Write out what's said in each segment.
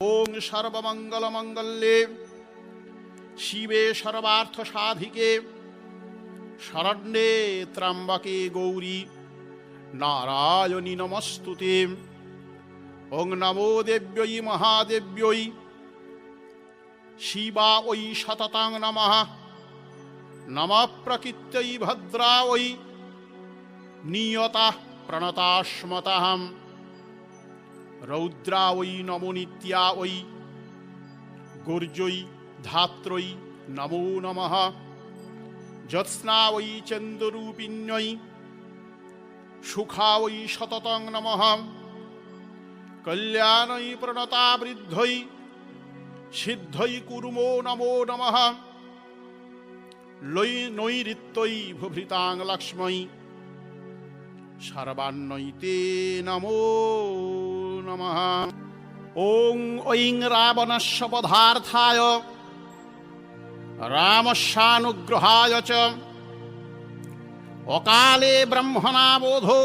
ওং সর্বমঙ্গলমঙ্গলে শিবে সর্বার্থ সাধিকে শরণ্যে ত্র্যম্বকে গৌরী। নারায়ণী নমস্তুতে। ওং নমো দেব্যই মহাদেব্যই শিবা ওই সততাং নমঃ। নম প্রকৃত্যই ভদ্রা ওই নিয়তা প্রণতাস্মতহম। রৌদ্রা ওই নমনিত্যা ওই গুর্জৈ ধাত্রৈ নমো নমঃ জ্যোৎস্না ওই চন্দরূপিণ্যৈ সুখা ওই সততং নমঃ, কল্যাণৈ প্রণতা বৃদ্ধৈ সিদ্ধৈ কুর্মো নমো নমঃ লৈ নৈরিত্যৈ ভুভৃতাং লক্ষ্মৈ, সর্বান্নৈতে নমো। নমঃ ওং ঐং রাবণস্য পদার্থায় রামস্যানুগ্রহায় চ অকালে ব্রহ্মণা বোধো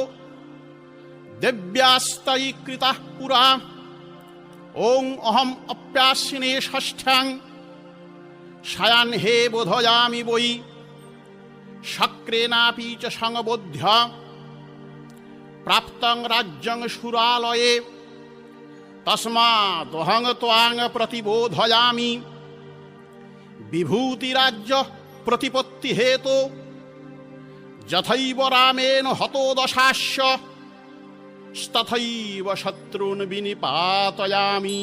দিব্যাস্তয়ী কৃতঃ পুরা ওং অহম অপ্যাসিনে ষষ্ঠাং শয়ান হে বোধয়ামি বৈ শক্রেনাপি চ সংবোধ্য প্রাপ্তং রাজ্যং সুরালয়ে তস্মাদহং ত্বাং প্রতিবোধয়ামি বিভূতিরাজ্য প্রতিপত্তি হেতু যথৈব রামেন হতো দশাস্য তথৈব শত্রুন বিনিপাতয়ামি